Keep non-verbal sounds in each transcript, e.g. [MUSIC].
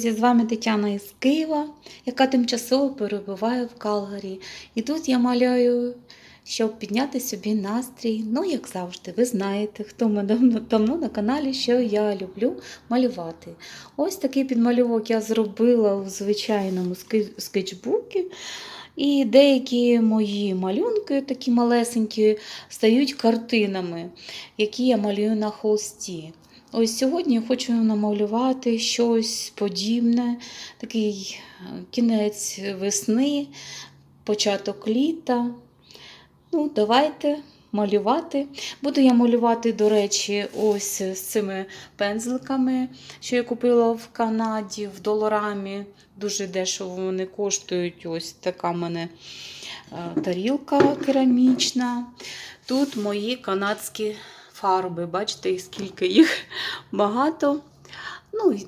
З вами Тетяна із Києва, яка тимчасово перебуває в Калгарі. І тут я малюю, щоб підняти собі настрій. Ну, як завжди, ви знаєте, хто мене давно, давно на каналі, що я люблю малювати. Ось такий підмальовок я зробила у звичайному скетчбуці. І деякі мої малюнки, такі малесенькі, стають картинами, які я малюю на холсті. Ось сьогодні я хочу намалювати щось подібне, такий е, кінець весни, початок літа. Ну, давайте малювати. Буду я малювати, до речі, ось з цими пензликами, що я купила в Канаді, в доларамі. Дуже дешево вони коштують. Ось така в мене е, тарілка керамічна. Тут мої канадські фарби. Бачите, скільки їх [LAUGHS] багато. Ну,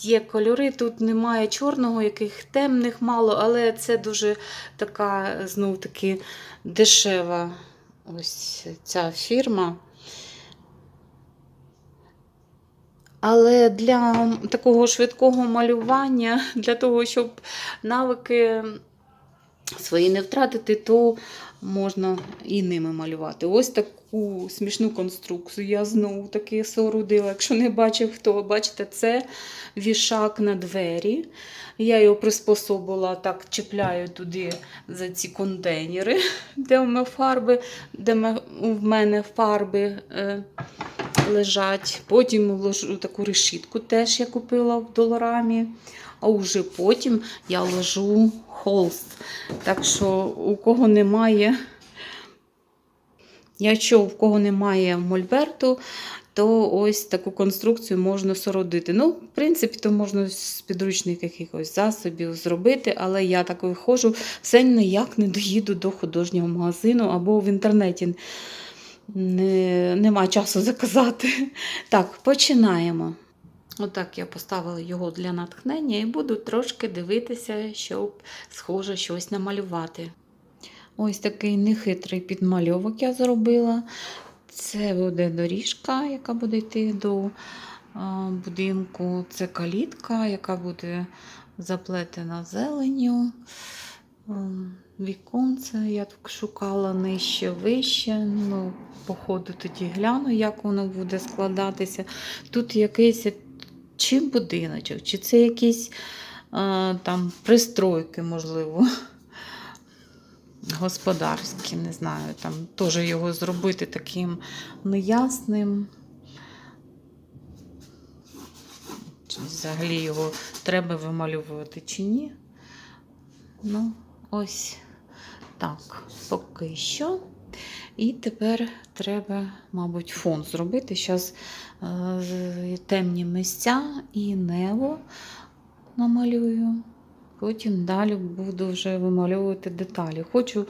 Є кольори, тут немає чорного, яких темних мало, але це дуже така, знов таки, дешева ось ця фірма. Але для такого швидкого малювання, для того, щоб навики свої не втратити, то можна і ними малювати. Ось таку смішну конструкцію я знову таки соорудила. Якщо не бачив, хто бачите, це вішак на двері. Я його приспособила, так чіпляю туди за ці контейнери, [LAUGHS] де в мене фарби, де в мене фарби е, лежать. Потім таку решітку, теж я купила в доларамі. А вже потім я ложу холст. Так що у кого немає, якщо в кого немає мольберту, то ось таку конструкцію можна сородити. Ну, в принципі, то можна з підручних якихось засобів зробити, але я так виходжу, все ніяк не доїду до художнього магазину або в інтернеті. Не, нема часу заказати. Так, починаємо. Отак я поставила його для натхнення і буду трошки дивитися, щоб схоже щось намалювати. Ось такий нехитрий підмальовок я зробила. Це буде доріжка, яка буде йти до будинку. Це калітка, яка буде заплетена зеленню. Ем, Віконце я шукала нижче, вище. Ну, по ходу тоді гляну, як воно буде складатися. Тут якийсь чи будиночок, чи це якісь а, там пристройки, можливо. Господарські, не знаю, там теж його зробити таким неясним. Чи взагалі його треба вималювати чи ні. Ну, ось так, поки що. І тепер треба, мабуть, фон зробити. Зараз е, темні місця і небо намалюю. Потім далі буду вже вимальовувати деталі. Хочу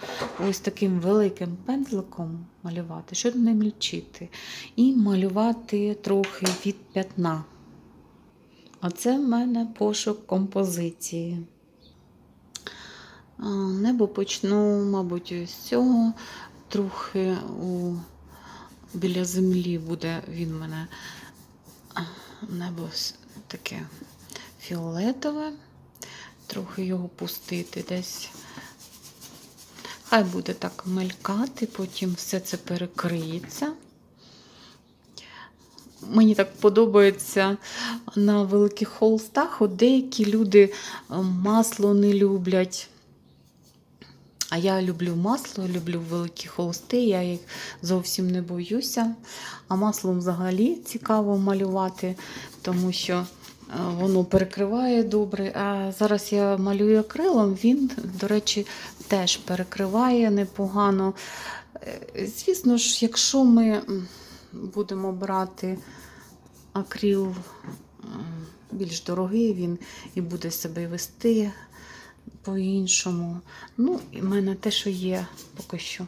ось таким великим пензликом малювати, щоб не мільчити. І малювати трохи від п'ятна. А це в мене пошук композиції. Небо почну, мабуть, з цього. Трохи у... біля землі буде він мене небо таке фіолетове. Трохи його пустити десь. Хай буде так мелькати, потім все це перекриється. Мені так подобається на великих холстах. От деякі люди е, масло не люблять. А я люблю масло, люблю великі холсти, я їх зовсім не боюся. А маслом взагалі цікаво малювати, тому що е, воно перекриває добре. А зараз я малюю акрилом, він, до речі, теж перекриває непогано. Е, Звісно ж, якщо ми будемо брати акрил більш дорогий, він і буде себе вести по-іншому. Ну, і в мене те, що є поки що.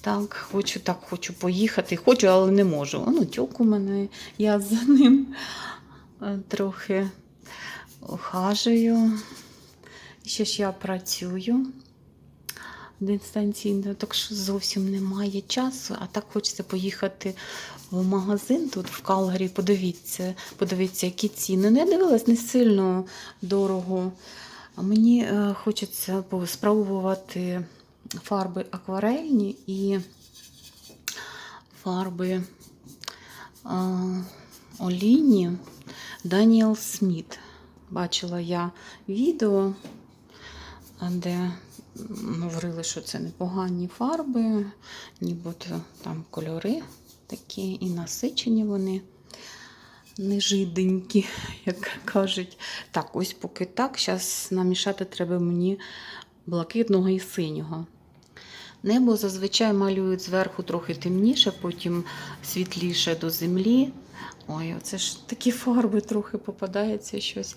Так, хочу, так, хочу поїхати. Хочу, але не можу. Ну, тьок у мене, я за ним е, трохи ухажую. Ще ж я працюю. дистанційно, так що зовсім немає часу, а так хочеться поїхати в магазин тут в Калгарі. Подивіться, подивіться, які ціни. Ну, я дивилась не сильно дорого. Мені е, хочеться спробувати фарби акварельні і фарби а, олійні Даніел Сміт. Бачила я відео, де говорили, що це непогані фарби, нібито там кольори такі і насичені вони. Не жиденькі, як кажуть. Так, ось поки так, зараз намішати треба мені блакитного і синього. Небо зазвичай малюють зверху трохи темніше, потім світліше до землі. Ой, оце ж такі фарби трохи попадається щось.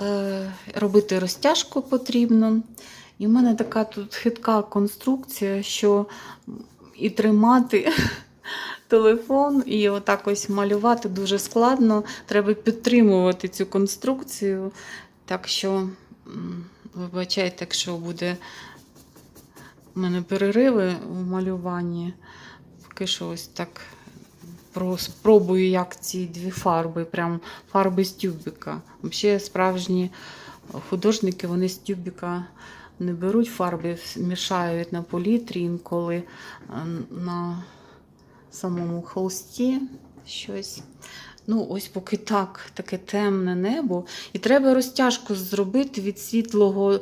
Е, робити розтяжку потрібно. І в мене така тут хитка конструкція, що і тримати телефон, і отак ось малювати дуже складно. Треба підтримувати цю конструкцію. Так що, вибачайте, якщо буде у мене перериви у малюванні. Поки що ось так спробую, як ці дві фарби, прям фарби з тюбіка. Взагалі справжні художники вони з тюбіка не беруть фарби, мішають на політрі інколи на самому холсті щось. Ну, ось поки так, таке темне небо. І треба розтяжку зробити від світлого, е,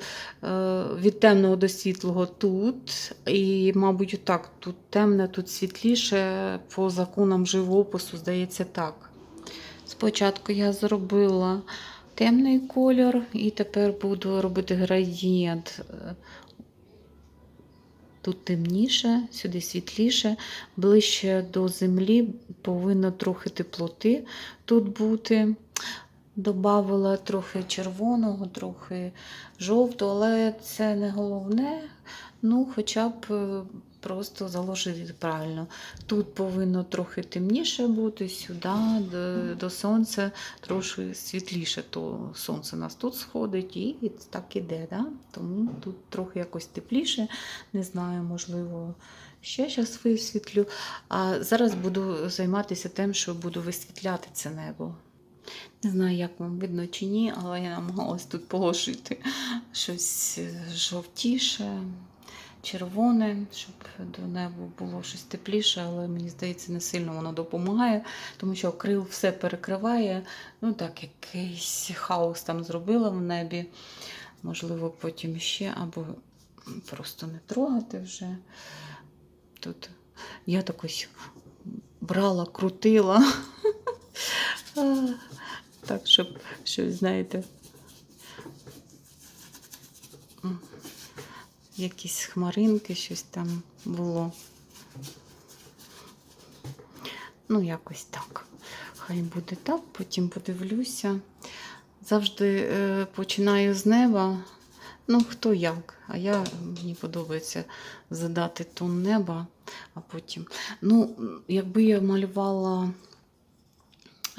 від темного до світлого тут. І, мабуть, отак, тут темне, тут світліше, по законам живопису, здається, так. Спочатку я зробила темний кольор, і тепер буду робити градієнт. Тут темніше, сюди світліше, ближче до землі повинно трохи теплоти тут бути. Добавила трохи червоного, трохи жовтого, але це не головне. Ну, хоча б е, просто заложити правильно. Тут повинно трохи темніше бути, сюди, до, до сонця, трошки світліше, то сонце у нас тут сходить і так іде. Да? Тому тут трохи якось тепліше. Не знаю, можливо, ще зараз висвітлю. А зараз буду займатися тим, що буду висвітляти це небо. Не знаю, як вам видно чи ні, але я намагалась тут положити щось е, жовтіше, червоне, щоб до неба було щось тепліше, але мені здається, не сильно воно допомагає, тому що акрил все перекриває. Ну так, якийсь хаос там зробила в небі. Можливо, потім ще, або просто не трогати вже. Тут я так ось брала, крутила. Так, щоб щось, знаєте, якісь хмаринки, щось там було. Ну, якось так. Хай буде так, потім подивлюся. Завжди е, починаю з неба. Ну, хто як. А я мені подобається задати тон неба, а потім. Ну, якби я малювала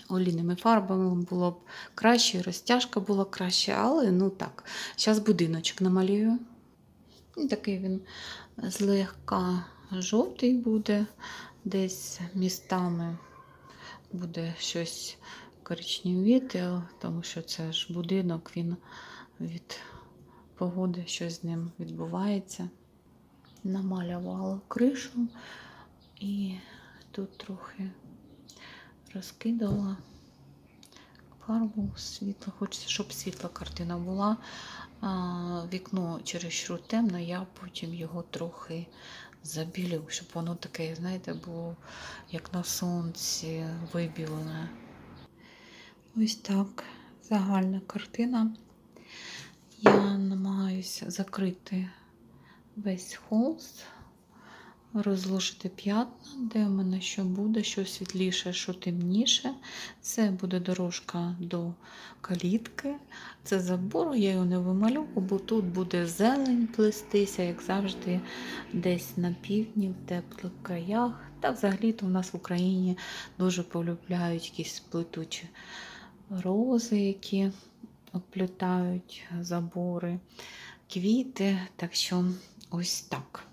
олійними фарбами було б краще, розтяжка була краще, але ну так. Зараз будиночок намалюю. І такий він злегка жовтий буде, десь містами буде щось коричневіте, тому що це ж будинок, він від погоди, щось з ним відбувається. Намалювала кришу і тут трохи розкидала фарбу світло. Хочеться, щоб світла картина була. Вікно чересчур темно, я потім його трохи забілю, щоб воно таке, знаєте, було як на сонці вибілене. Ось так загальна картина. Я намагаюся закрити весь холст розложити п'ятна, де в мене що буде, що світліше, що темніше. Це буде дорожка до калітки. Це забор, я його не вималю, бо тут буде зелень плестися, як завжди, десь на півдні, в теплих краях. Та взагалі-то у нас в Україні дуже полюбляють якісь плетучі рози, які оплітають забори, квіти. Так що ось так.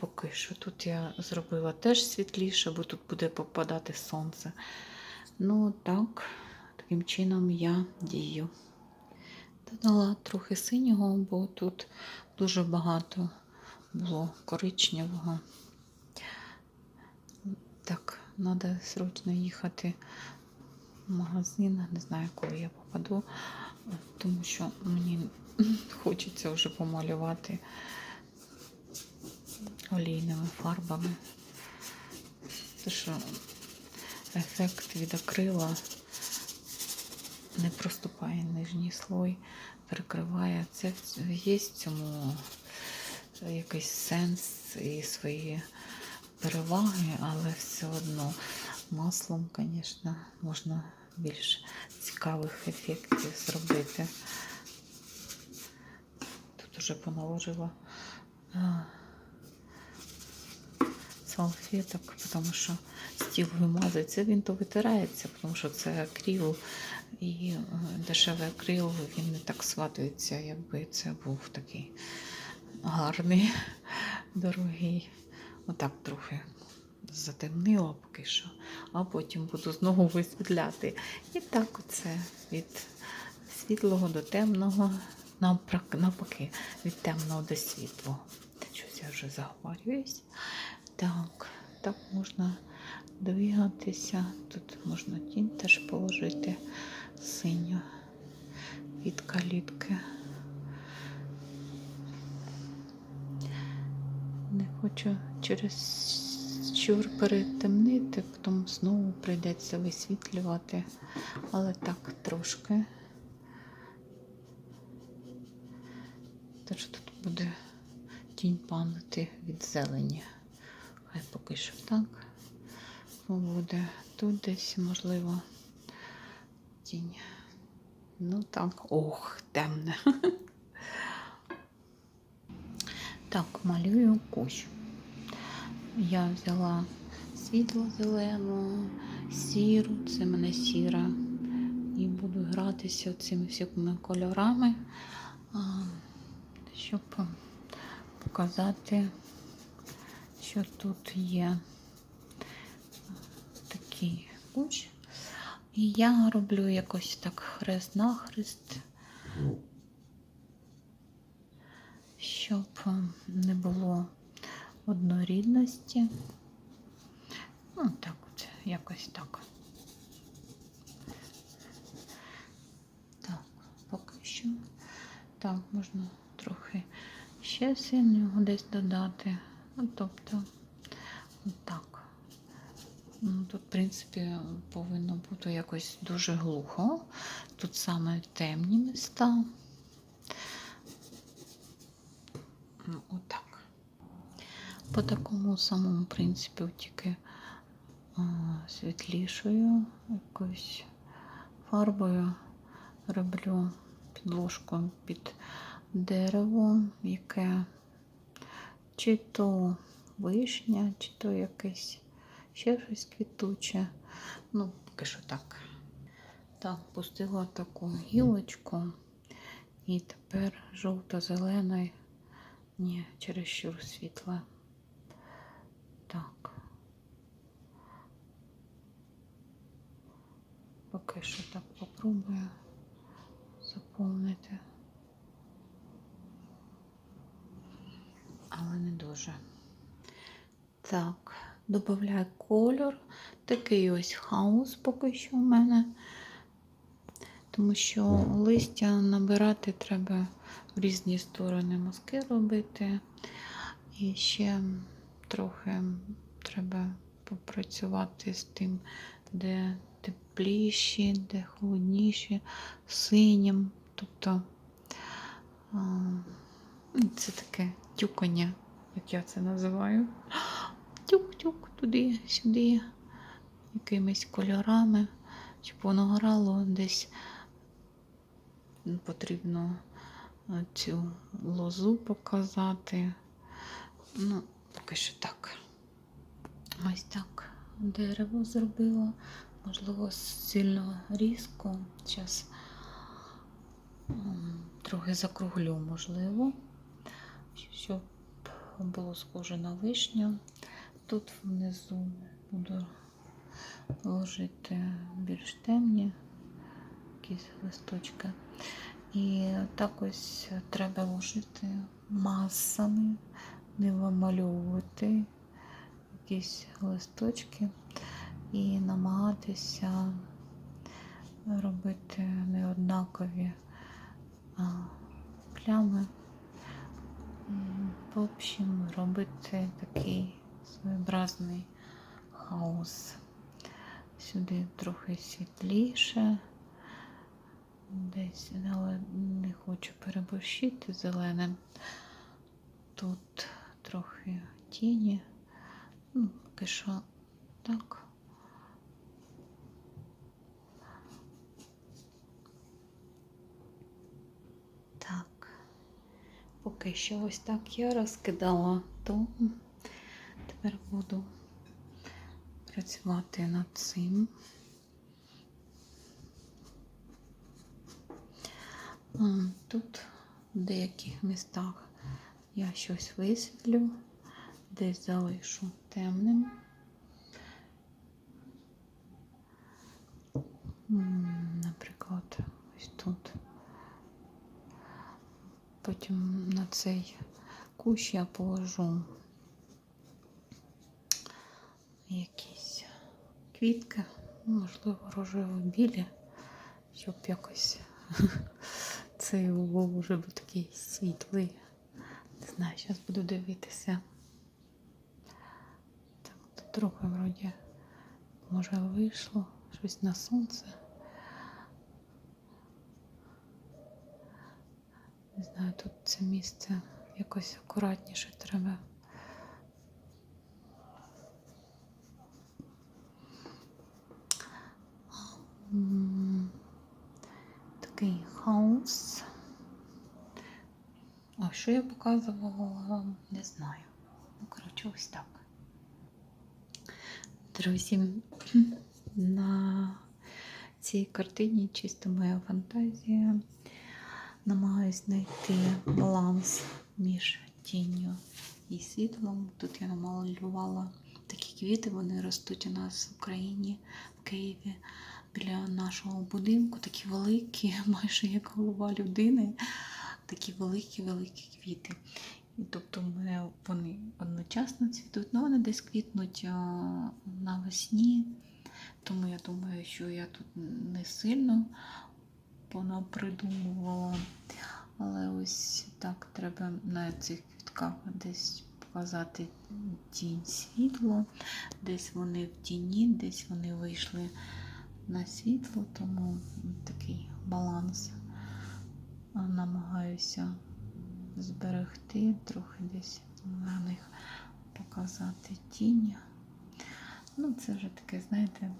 Поки що тут я зробила теж світліше, бо тут буде попадати сонце. Ну, так, таким чином я дію. Додала трохи синього, бо тут дуже багато було коричневого. Так, треба срочно їхати в магазин. Не знаю, коли я попаду, тому що мені [LAUGHS] хочеться вже помалювати олійними фарбами. Тому що ефект від акрила не проступає нижній слой, перекриває. Це є в цьому якийсь сенс і свої переваги, але все одно маслом, звісно, можна більш цікавих ефектів зробити. Тут уже поналожила а, салфеток, тому що стіл вимазується, він то витирається, тому що це акрил, і е, дешевий акрил, він не так сватується, якби це був такий гарний, [LAUGHS] дорогий. Отак трохи затемнило поки що, а потім буду знову висвітляти. І так оце від світлого до темного, навпаки, від темного до світлого. Щось я вже заговорююсь. Так, так можна двигатися. Тут можна тінь теж положити синю від калітки. Не хочу через щур перетемнити, потім знову прийдеться висвітлювати, але так трошки. Тож тут буде тінь падати від зелені. Хай поки що так буде. Тут десь, можливо, тінь. Ну так, ох, темне. [LAUGHS] Так, малюю кущ. Я взяла світло зелену, сіру, це мене сіра. І буду гратися цими всіми кольорами, щоб показати, що тут є такий кущ. І я роблю якось так хрест-нахрест, щоб не було однорідності. Ну, так от, якось так. Так, поки що. Так, можна трохи ще синього десь додати. Ну, тобто, так. Ну, Тут, в принципі, повинно бути якось дуже глухо. Тут саме темні міста. Ну, Отак. По такому самому принципі, тільки світлішою якоюсь фарбою роблю підложку під дерево, яке чи то вишня, чи то якесь ще щось квітуче. Ну, поки що так. Так, пустила таку гілочку, і тепер жовто-зелений, ні, чересчур світла. Так. Поки що так попробую заповнити. Але не дуже. Так, додаю кольор. Такий ось хаос поки що в мене. Тому що листя набирати треба в різні сторони мазки робити. І ще трохи треба попрацювати з тим, де тепліші, де холодніші, синім. Тобто це таке тюкання, як я це називаю. Тюк-тюк туди, сюди, якимись кольорами, щоб воно грало десь потрібно цю лозу показати. Ну, поки що так. Ось так дерево зробила. Можливо, сильно різко. Зараз трохи закруглю, можливо, щоб було схоже на вишню. Тут внизу буду ложити більш темні якісь листочки. І так ось треба ложити масами, не вимальовувати якісь листочки і намагатися робити неоднакові плями. В общем, робити такий своєобразний хаос. Сюди трохи світліше, десь, але не хочу переборщити зеленим. Тут трохи тіні. Ну, поки що. Так. Поки що ось так я розкидала, то тепер буду працювати над цим. Тут в деяких містах я щось висвітлю, десь залишу темним. Наприклад, ось тут. Потім на цей кущ я положу якісь квітки, можливо, рожево-білі, щоб якось [LAUGHS] цей угол уже був такий світлий. Не знаю, зараз буду дивитися. Так, трохи вроді може вийшло щось на сонце. Не знаю, тут це місце якось акуратніше треба. Такий хаос. А що я показувала вам? Не знаю. Ну, коротше, ось так. Друзі, [CLEARS THROAT] на цій картині чисто моя фантазія. Намагаюсь знайти баланс між тінню і світлом. Тут я намалювала такі квіти, вони ростуть у нас в Україні, в Києві, біля нашого будинку, такі великі, [LAUGHS] майже як голова людини, такі великі-великі квіти. І тобто мене вони одночасно цвітуть, але вони десь квітнуть навесні. Тому я думаю, що я тут не сильно понапридумувала. Але ось так треба на цих квітках десь показати тінь світло, десь вони в тіні, десь вони вийшли на світло, тому такий баланс намагаюся зберегти, трохи десь на них показати тінь. Ну, це вже таке, знаєте,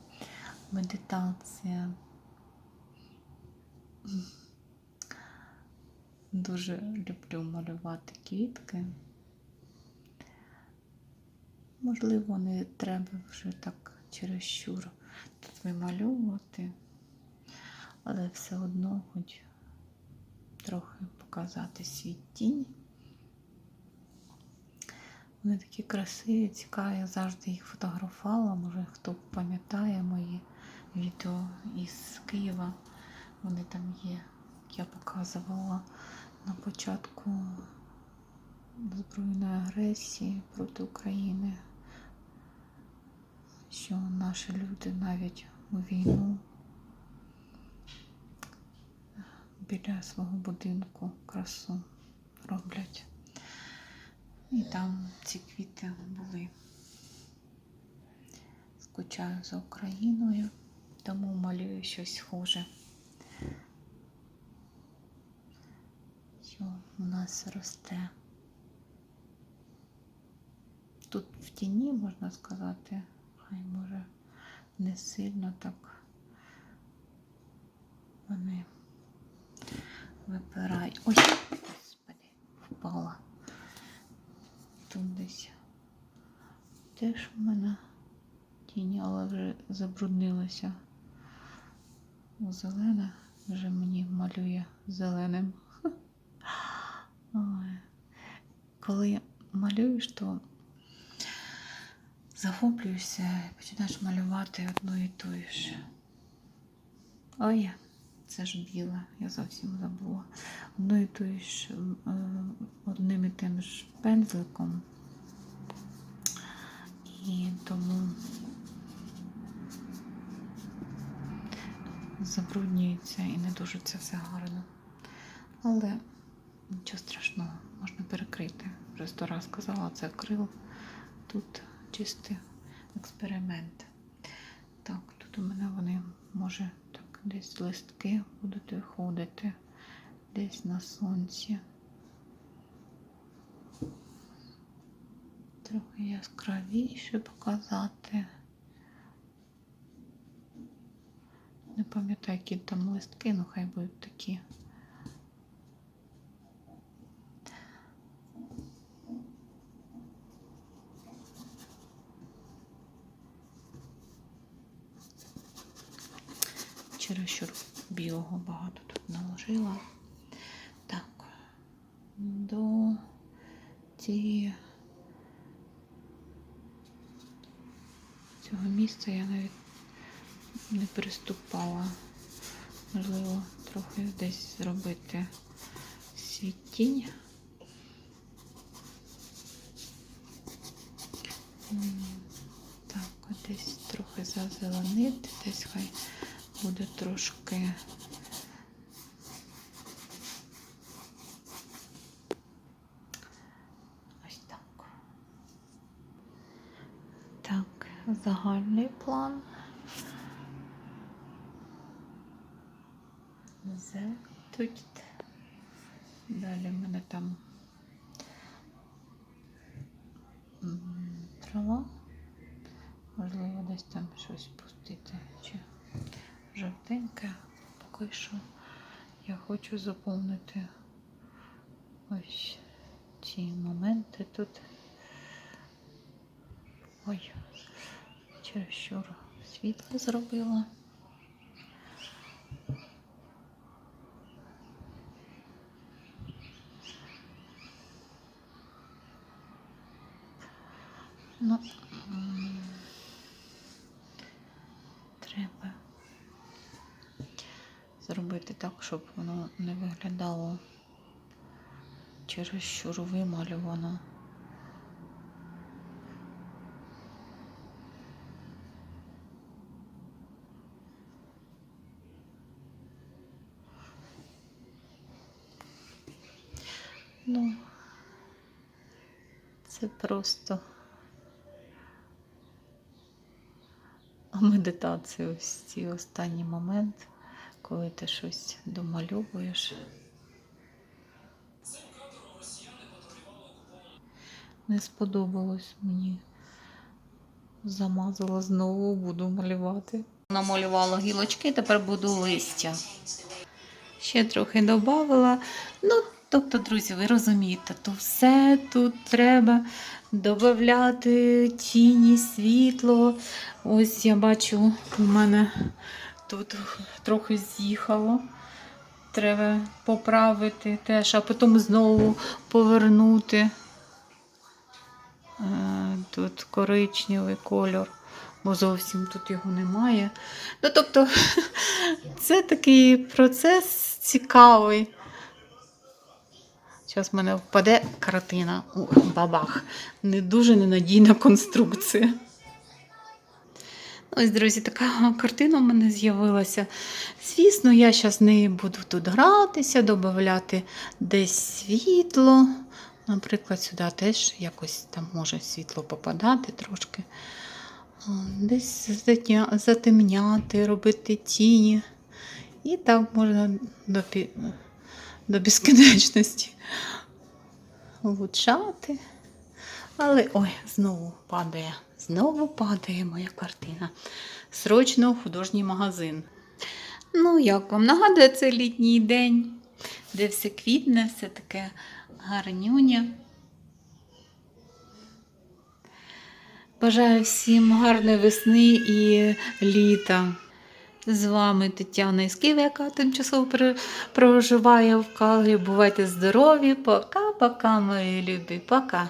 медитація. Дуже люблю малювати квітки. Можливо, не треба вже так чересчур тут вимальовувати, але все одно хоч трохи показати свій тінь. Вони такі красиві, цікаві, я завжди їх фотографувала. Може, хто пам'ятає мої відео із Києва. Вони там є, я показувала на початку збройної агресії проти України, що наші люди навіть у війну біля свого будинку красу роблять. І там ці квіти були. Скучаю за Україною, тому малюю щось схоже. Що у нас росте. Тут в тіні, можна сказати, хай може не сильно так вони випирають. Ой, господи, впала. Тут десь теж в мене тінь, але вже забруднилася. Зелена вже мені малює зеленим. Ой. Коли малюєш, то захоплюєшся і починаєш малювати одну і ту ж. Ой, це ж біле, я зовсім забула. Одну і ту ж е, одним і тим ж пензликом. І тому забруднюється і не дуже це все гарно. Але нічого страшного, можна перекрити. Вже сто раз казала, це акрил. Тут чистий експеримент. Так, тут у мене вони, може, так, десь листки будуть виходити, десь на сонці. Трохи яскравіше показати. Не пам'ятаю, які там листки, ну хай будуть такі. Чересчур білого багато тут наложила. Так, до цієї цього місця я навіть не приступала. Можливо, трохи десь зробити світінь. Так, десь трохи зазеленити, десь хай буде трошки. Ось так. Так, загальний план. Тут. Далі в мене там трава. Можливо, десь там щось пустити. Чи жовтеньке. Поки що я хочу заповнити ось ці моменти тут. Ой, чересчур світло зробила. Ну, м, треба зробити так, щоб не виглядало чересчур вималювано. Ну, це просто медитація ось ці останній момент, коли ти щось домальовуєш. Не сподобалось мені. Замазала знову, буду малювати. Намалювала гілочки, тепер буду листя. Ще трохи додавала. Ну, тобто, друзі, ви розумієте, то все тут треба додати тіні, світло. Ось я бачу, у мене тут трохи з'їхало. Треба поправити теж, а потім знову повернути. Е, Тут коричневий кольор, бо зовсім тут його немає. Ну, тобто, [LAUGHS] це такий процес цікавий. Зараз в мене впаде картина. О, бабах. Не дуже ненадійна конструкція. Ось, друзі, така [LAUGHS] картина в мене з'явилася. Звісно, я зараз нею буду тут гратися, додати десь світло. Наприклад, сюди теж якось там може світло попадати трошки. Десь затемняти, робити тіні. І так можна до, до безкінечності влучати. Але ой, знову падає. Знову падає моя картина. Срочно в художній магазин. Ну, як вам нагадує це літній день, де все квітне, все таке гарнюня. Бажаю всім гарної весни і літа. З вами Тетяна із яка тимчасово проживає в Калгарі. Бувайте здорові. Пока-пока, мої любі. Пока.